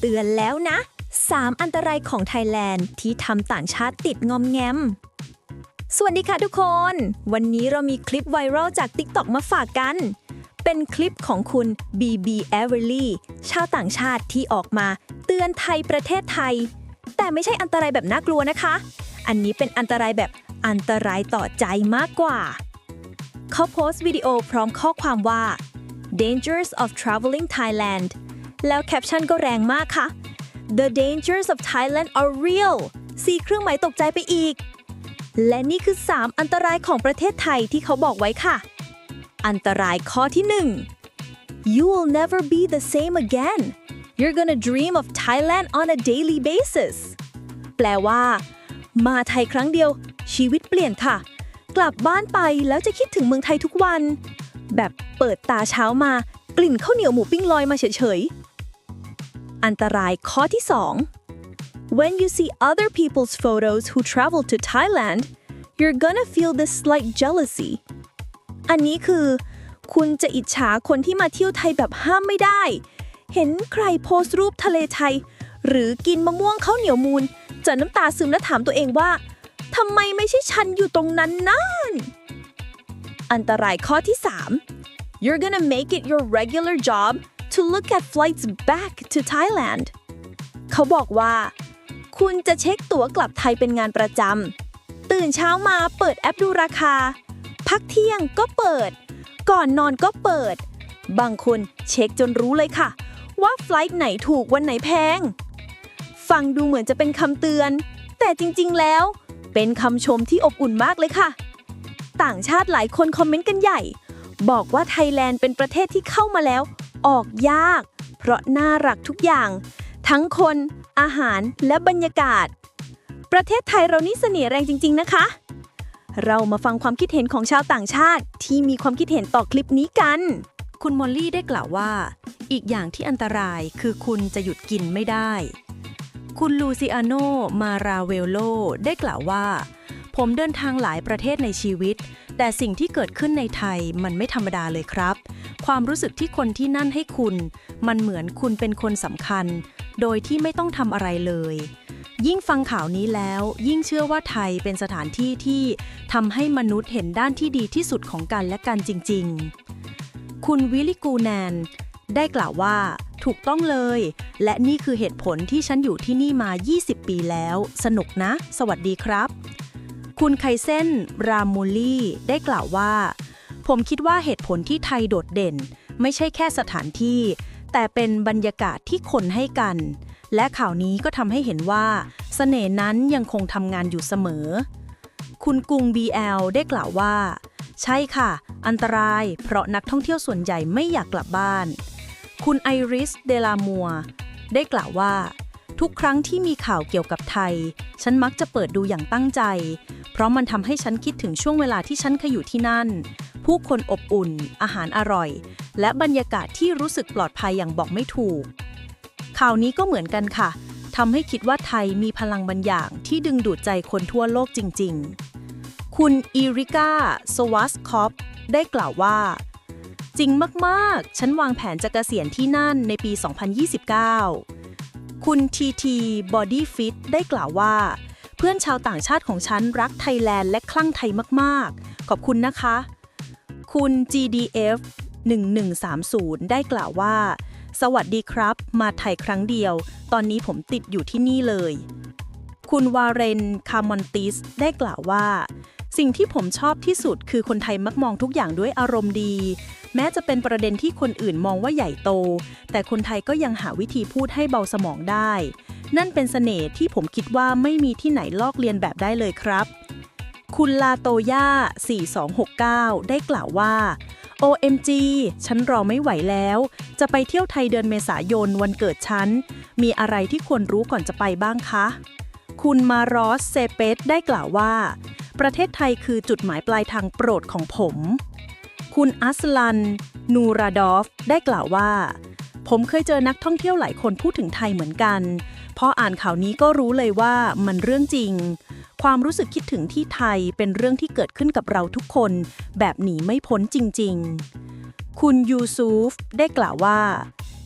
เตือนแล้วนะ 3 อันตรายของไทยแลนด์ที่ทำต่างชาติติดงอมแงม สวัสดีค่ะทุกคน วันนี้เรามีคลิปไวรัลจาก TikTok มาฝากกัน เป็นคลิปของคุณ BB Everly ชาวต่างชาติที่ออกมา เตือนไทยประเทศไทย แต่ไม่ใช่อันตรายแบบน่ากลัวนะคะ อันนี้เป็นอันตรายแบบอันตรายต่อใจมากกว่า เขาโพสต์วิดีโอพร้อมข้อความว่า Dangers of Traveling Thailand แล้วแคปชั่นก็แรงมากค่ะ The dangers of Thailand are real สี่เครื่องหมายตกใจไปอีก และนี่คือ 3 อันตรายของประเทศไทยที่เขาบอกไว้ค่ะ อันตรายข้อที่ 1 You will never be the same again You're gonna dream of Thailand on a daily basis แปลว่า มาไทยครั้งเดียว ชีวิตเปลี่ยนค่ะ กลับบ้านไปแล้วจะคิดถึงเมืองไทยทุกวัน แบบเปิดตาเช้ามากลิ่นข้าวเหนียวหมูปิ้งลอยมาเฉยๆ อันตรายข้อที่ 2 When you see other people's photos who travel to Thailand you're gonna feel this slight jealousy อันนี้คือ คุณจะอิจฉาคนที่มาเที่ยวไทยแบบห้ามไม่ได้ เห็นใครโพสต์รูปทะเลไทย หรือกินมะม่วงข้าวเหนียวมูลจะน้ำตาซึมและถามตัวเองว่าทำไมไม่ใช่ฉันอยู่ตรงนั้นนั่น อันตรายข้อที่ 3 You're gonna make it your regular job to look at flights back to Thailand เขาบอกว่า คุณจะเช็คตั๋วกลับไทยเป็นงานประจำ ตื่นเช้ามาเปิดแอปดูราคา พักเที่ยงก็เปิด ก่อนนอนก็เปิด บางคนเช็คจนรู้เลยค่ะ ว่าไฟลท์ไหนถูกวันไหนแพง ฟังดูเหมือนจะเป็นคำเตือน แต่จริง ๆ แล้ว เป็นคำชมที่อบอุ่นมากเลยค่ะ ต่างชาติหลายคนคอมเมนต์กันใหญ่ บอกว่าไทยแลนด์เป็นประเทศที่เข้ามาแล้ว ออกยาก เพราะน่ารักทุกอย่าง ทั้งคน อาหารและบรรยากาศ ประเทศไทยเรานี่เสน่ห์แรงจริง ๆ นะคะ เรามาฟังความคิดเห็นของชาวต่างชาติ ที่มีความคิดเห็นต่อคลิปนี้กัน คุณมอลลี่ได้กล่าวว่า อีกอย่างที่อันตรายคือคุณจะหยุดกินไม่ได้ คุณลูซิอาโน มาราเวลโล ได้กล่าวว่า ผมเดินทางหลายประเทศในชีวิต แต่สิ่งที่เกิดขึ้นในไทยมันไม่ธรรมดาเลยครับ ความรู้สึกที่คนที่นั่นให้คุณ มันเหมือนคุณเป็นคนสำคัญ โดยที่ไม่ต้องทำอะไรเลย ยิ่งฟังข่าวนี้แล้ว ยิ่งเชื่อว่าไทยเป็นสถานที่ที่ทำให้มนุษย์เห็นด้านที่ดีที่สุดของกันและกันจริง ๆ คุณวิลลิกูแนน ได้กล่าวว่าถูกต้องเลย และนี่คือเหตุผลที่ฉันอยู่ที่นี่มา 20 ปีแล้ว สนุกนะ สวัสดีครับ คุณไคเซนรามูลี่ได้กล่าวว่า ผมคิดว่าเหตุผลที่ไทยโดดเด่น ไม่ใช่แค่สถานที่ แต่เป็นบรรยากาศที่คนให้กัน และข่าวนี้ก็ทำให้เห็นว่าเสน่ห์นั้นยังคงทำงานอยู่เสมอ คุณกุง BL ได้กล่าวว่า ใช่ค่ะ อันตรายเพราะนักท่องเที่ยวส่วนใหญ่ไม่อยากกลับบ้าน คุณไอริสเดลามัวได้กล่าวว่า ทุกครั้งที่มีข่าวเกี่ยวกับไทย ฉันมักจะเปิดดูอย่างตั้งใจ เพราะมันทำให้ฉันคิดถึงช่วงเวลาที่ฉันเคยอยู่ที่นั่น ผู้คนอบอุ่น อาหารอร่อย และบรรยากาศที่รู้สึกปลอดภัยอย่างบอกไม่ถูก ข่าวนี้ก็เหมือนกันค่ะทำให้คิดว่าไทยมีพลังบางอย่างที่ดึงดูดใจคนทั่วโลกจริง ๆ คุณอีริก้าสวัสคอปได้กล่าวว่า จริงมาก ๆ ฉันวางแผนจะเกษียณที่นั่นในปี 2029 คุณทีทีบอดี้ฟิตได้กล่าวว่า เพื่อนชาวต่างชาติของฉันรักไทยแลนด์และคลั่งไทยมากๆ ขอบคุณนะคะ คุณ GDF 1130 ได้กล่าวว่า สวัสดีครับ มาไทยครั้งเดียว ตอนนี้ผมติดอยู่ที่นี่เลย คุณวาเรนคาร์มอนติสได้กล่าวว่า สิ่งที่ผมชอบที่สุดคือคนไทยมักมองทุกอย่างด้วยอารมณ์ดี แม้จะเป็นประเด็นที่คนอื่นมองว่าใหญ่โต แต่คนไทยก็ยังหาวิธีพูดให้เบาสมองได้ นั่นเป็นเสน่ห์ที่ผมคิดว่าไม่มีที่ไหนลอกเลียนแบบได้เลยครับ คุณลาโตย่า 4269 ได้กล่าวว่า OMG ฉันรอไม่ไหวแล้ว จะไปเที่ยวไทยเดือนเมษายนวันเกิดฉัน มีอะไรที่ควรรู้ก่อนจะไปบ้างคะ คุณมารอสเซเปสได้กล่าวว่า ประเทศไทยคือจุดหมายปลายทางโปรดของผม คุณอัสลัน นูราดอฟ ได้กล่าวว่า ผมเคยเจอนักท่องเที่ยวหลายคนพูดถึงไทยเหมือนกัน พออ่านข่าวนี้ก็รู้เลยว่ามันเรื่องจริง ความรู้สึกคิดถึงที่ไทยเป็นเรื่องที่เกิดขึ้นกับเราทุกคน แบบหนีไม่พ้นจริง ๆ คุณยูซูฟ ได้กล่าวว่า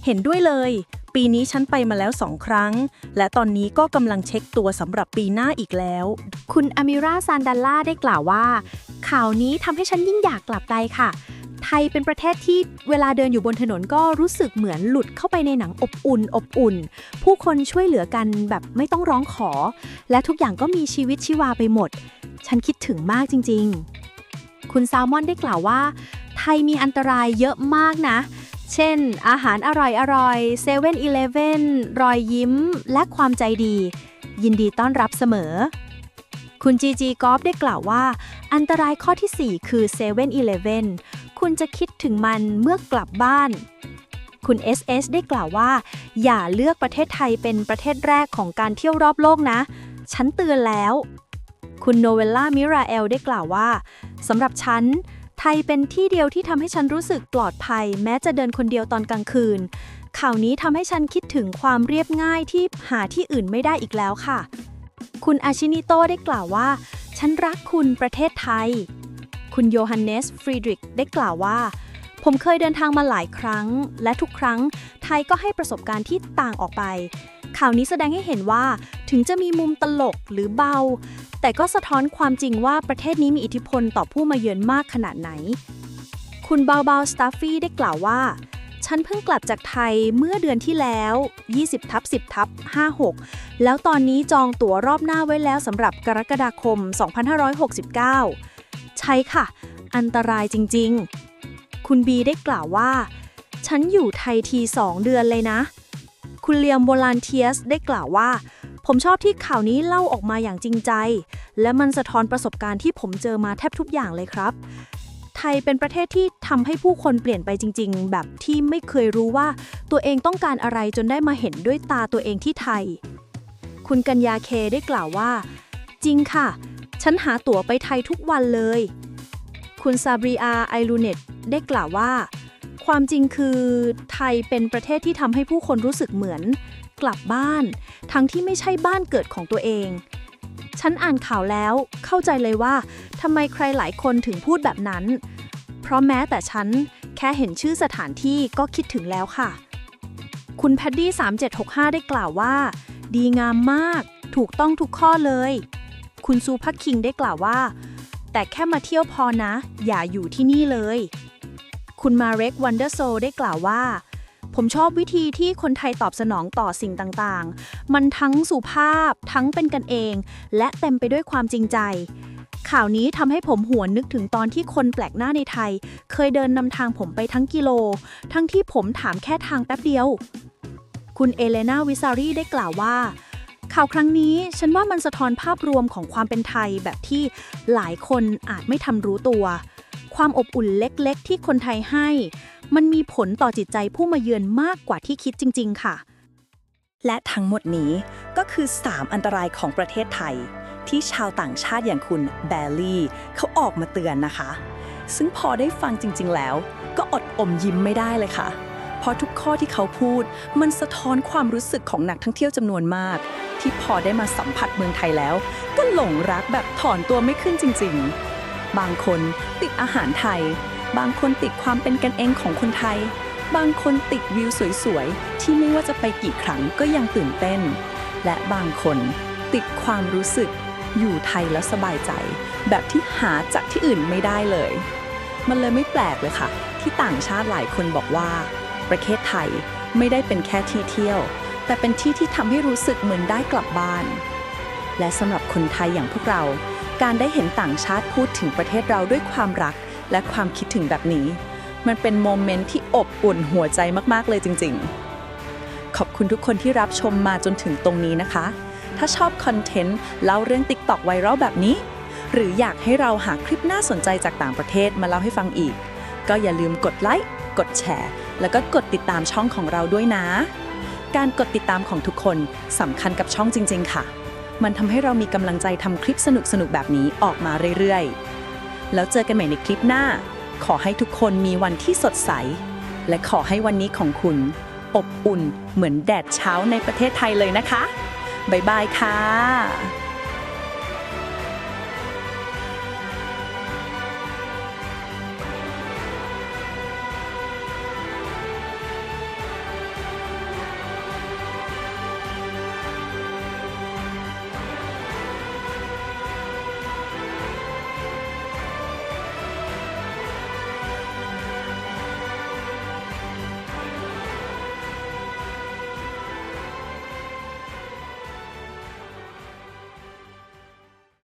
เห็นด้วยเลย ปีนี้ฉันไปมาแล้วสองครั้ง และตอนนี้ก็กำลังเช็คตัวสำหรับปีหน้าอีกแล้ว คุณอามิราซานดัลล่าได้กล่าวว่า ข่าวนี้ทำให้ฉันยิ่งอยากกลับไปค่ะ ไทยเป็นประเทศที่เวลาเดินอยู่บนถนนก็รู้สึกเหมือนหลุดเข้าไปในหนังอบอุ่น อบอุ่น ผู้คนช่วยเหลือกันแบบไม่ต้องร้องขอ และทุกอย่างก็มีชีวิตชีวาไปหมด ฉันคิดถึงมากจริง ๆ คุณแซลมอนได้กล่าวว่า ไทยมีอันตรายเยอะมากนะ เช่น อาหารอร่อยอร่อยเซเว่นอีเลฟเว่นรอยยิ้ม และความใจดี ยินดีต้อนรับเสมอ คุณจีจีกอฟได้กล่าวว่า อันตรายข้อที่ 4 คือ7 e เ e ่ e อีคุณจะคิดถึงมันเมื่อกลับบ้าน คุณ SS ได้กล่าวว่า อย่าเลือกประเทศไทยเป็นประเทศแรกของการเที่ยวรอบโลกนะ ฉันเตือนแล้ว คุณโนเวลล่ามิราเอลได้กล่าวว่าสำหรับฉัน ทยเป็นที่เดียวที่ทำให้ฉันรู้สึกปลอดภัย แม้จะเดินคนเดียวตอนกลางคืน ข่าวนี้ทำให้ฉันคิดถึงความเรียบง่ายที่หาที่อื่นไม่ได้อีกแล้วค่ะ คุณอาชินิโตได้กล่าวว่า ฉันรักคุณประเทศไทย คุณโยฮันเนสฟรีดริกได้กล่าวว่า ผมเคยเดินทางมาหลายครั้ง และทุกครั้งไทยก็ให้ประสบการณ์ที่ต่างออกไปข่าวนี้แสดงให้เห็นว่าถึงจะมีมุมตลกหรือเบา แต่ก็สะท้อนความจริงว่าประเทศนี้มีอิทธิพลต่อผู้มาเยือนมากขนาดไหน คุณเบาเบาสตาฟฟี่ได้กล่าวว่า ฉันเพิ่งกลับจากไทยเมื่อเดือนที่แล้ว 20ทับ10ทับ56 แล้วตอนนี้จองตั๋วรอบหน้าไว้แล้วสำหรับกรกฎาคม 2569 ใช่ค่ะ อันตรายจริงๆ คุณบีได้กล่าวว่า ฉันอยู่ไทยทีสองเดือนเลยนะ คุณเลียมโบลานเทียสได้กล่าวว่า ผมชอบที่ข่าวนี้เล่าออกมาอย่างจริงใจ และมันสะท้อนประสบการณ์ที่ผมเจอมาแทบทุกอย่างเลยครับ ไทยเป็นประเทศที่ทำให้ผู้คนเปลี่ยนไปจริง ๆ แบบที่ไม่เคยรู้ว่าตัวเองต้องการอะไรจนได้มาเห็นด้วยตาตัวเองที่ไทย คุณกัญญาเคได้กล่าวว่า จริงค่ะ ฉันหาตั๋วไปไทยทุกวันเลย คุณซาบรีอาไอรูเนตได้กล่าวว่าความจริงคือไทยเป็นประเทศที่ทำให้ผู้คนรู้สึกเหมือน กลับบ้าน ทั้งที่ไม่ใช่บ้านเกิดของตัวเอง ฉันอ่านข่าวแล้วเข้าใจเลยว่าทำไมใครหลายคนถึงพูดแบบนั้น เพราะแม้แต่ฉันแค่เห็นชื่อสถานที่ก็คิดถึงแล้วค่ะ คุณแพดดี้ 3765 ได้กล่าวว่า ดีงามมาก ถูกต้องทุกข้อเลย คุณซูพักคิงได้กล่าวว่า แต่แค่มาเที่ยวพอนะ อย่าอยู่ที่นี่เลย คุณมาเร็กวันเดอร์โซได้กล่าวว่า ผมชอบวิธีที่คนไทยตอบสนองต่อสิ่งต่างๆ มันทั้งสุภาพ ทั้งเป็นกันเอง และเต็มไปด้วยความจริงใจ ข่าวนี้ทำให้ผมหวนนึกถึงตอนที่คนแปลกหน้าในไทย เคยเดินนำทางผมไปทั้งกิโล ทั้งที่ผมถามแค่ทางแป๊บเดียว คุณเอเลนาวิซารีได้กล่าวว่าข่าวครั้งนี้ฉันว่ามันสะท้อนภาพรวมของความเป็นไทยแบบที่หลายคนอาจไม่ทันรู้ตัว ความอบอุ่นเล็กๆ ที่คนไทยให้ มันมีผลต่อจิตใจผู้มาเยือนมากกว่าที่คิดจริง ๆ ค่ะ และทั้งหมดนี้ก็คือ 3 อันตรายของประเทศไทย ที่ชาวต่างชาติอย่างคุณแบลลี่เขาออกมาเตือนนะคะ ซึ่งพอได้ฟังจริง ๆ แล้ว ก็อดอมยิ้มไม่ได้เลยค่ะ เพราะทุกข้อที่เขาพูด มันสะท้อนความรู้สึกของนักท่องเที่ยวจำนวนมาก ที่พอได้มาสัมผัสเมืองไทยแล้ว ก็หลงรักแบบถอนตัวไม่ขึ้นจริง ๆ บางคนติดอาหารไทย บางคนติดความเป็นกันเองของคนไทย บางคนติดวิวสวยๆ ที่ไม่ว่าจะไปกี่ครั้งก็ยังตื่นเต้น และบางคนติดความรู้สึก อยู่ไทยแล้วสบายใจ แบบที่หาจากที่อื่นไม่ได้เลย มันเลยไม่แปลกเลยค่ะ ที่ต่างชาติหลายคนบอกว่า ประเทศไทยไม่ได้เป็นแค่ที่เที่ยว แต่เป็นที่ที่ทำให้รู้สึกเหมือนได้กลับบ้าน และสำหรับคนไทยอย่างพวกเรา การได้เห็นต่างชาติพูดถึงประเทศเราด้วยความรักและความคิดถึงแบบนี้ มันเป็นโมเมนต์ที่อบอุ่นหัวใจมากๆเลยจริง ๆ ขอบคุณทุกคนที่รับชมมาจนถึงตรงนี้นะคะ ถ้าชอบคอนเทนต์เล่าเรื่อง TikTok ไวรัลแบบนี้ หรืออยากให้เราหาคลิปน่าสนใจจากต่างประเทศมาเล่าให้ฟังอีก ก็อย่าลืมกดไลค์กดแชร์ แล้วก็กดติดตามช่องของเราด้วยนะ การกดติดตามของทุกคนสำคัญกับช่องจริง ๆ ค่ะ มันทำให้เรามีกำลังใจทำคลิปสนุกๆแบบนี้ออกมาเรื่อยๆ แล้วเจอกันใหม่ในคลิปหน้า ขอให้ทุกคนมีวันที่สดใส และขอให้วันนี้ของคุณ อบอุ่นเหมือนแดดเช้าในประเทศไทยเลยนะคะ บ๊ายบายค่ะ